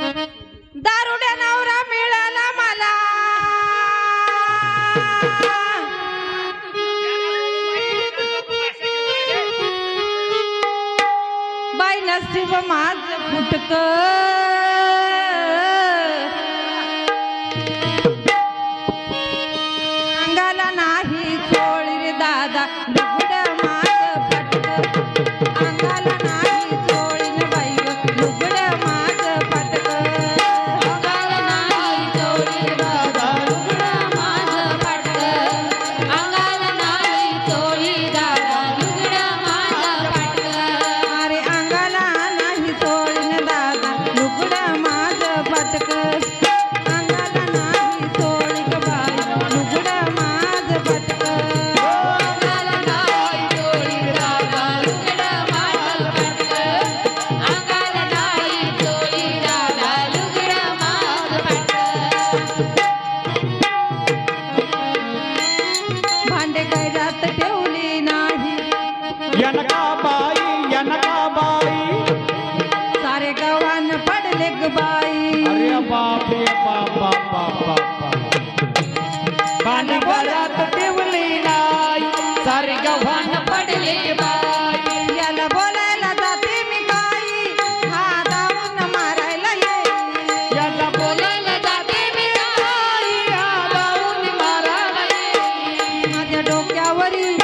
दारुड्या नवरा मिळाला मला. बाय नसीब माझ फुटक. ग बाई। अरे बाप रे बाप बाप बाप बाप पाणी गळ्यात ठेवली नाही सारी गव्हाण पडले बाई. याला बोलायला जाते मी बाई हा दावून मारायला येईल. याला बोल बोलायला जाते मी आई आबाऊन मारायला येईल. माझ्या डोक्यावरी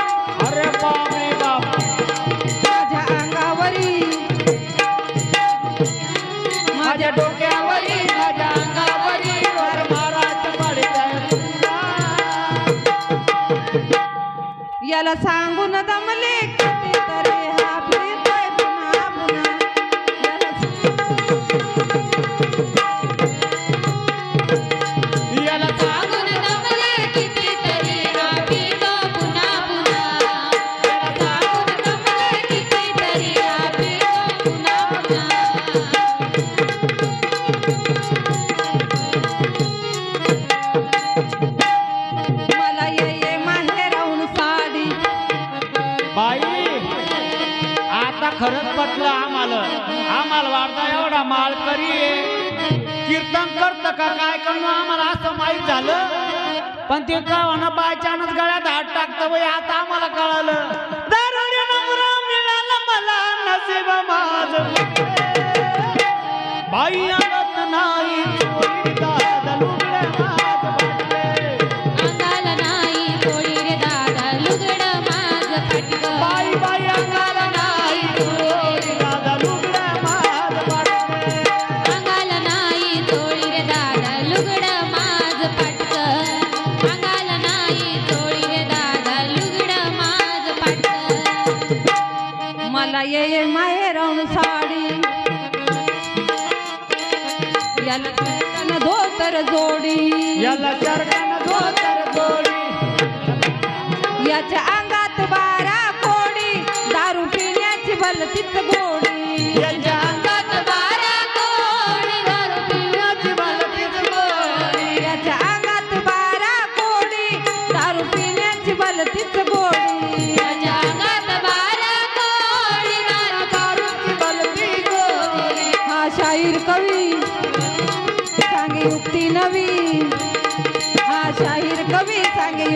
सांगून दमले खरंच पटलं आम्हाला. आम्हाला वाटता एवढा माळकरी आहे. कीर्तन करत का काय करणं आम्हाला असं माहीत झालं. पण ते का बाय बायचानच गळ्यात हात टाकतं वय आता आम्हाला कळालं. दारुड्या नवरा मिळाला मला नसीब माझ. बाई याला कीर्तन धोतर जोडी. याला चरकानं धोतर जोडी. याच्या अंगात बारा कोडी. दारू पिण्याची भलतीच गोडी.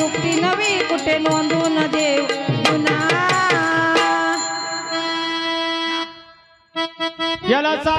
युक्ती नवी कुठे नोंदून देव गुन्हा याला सा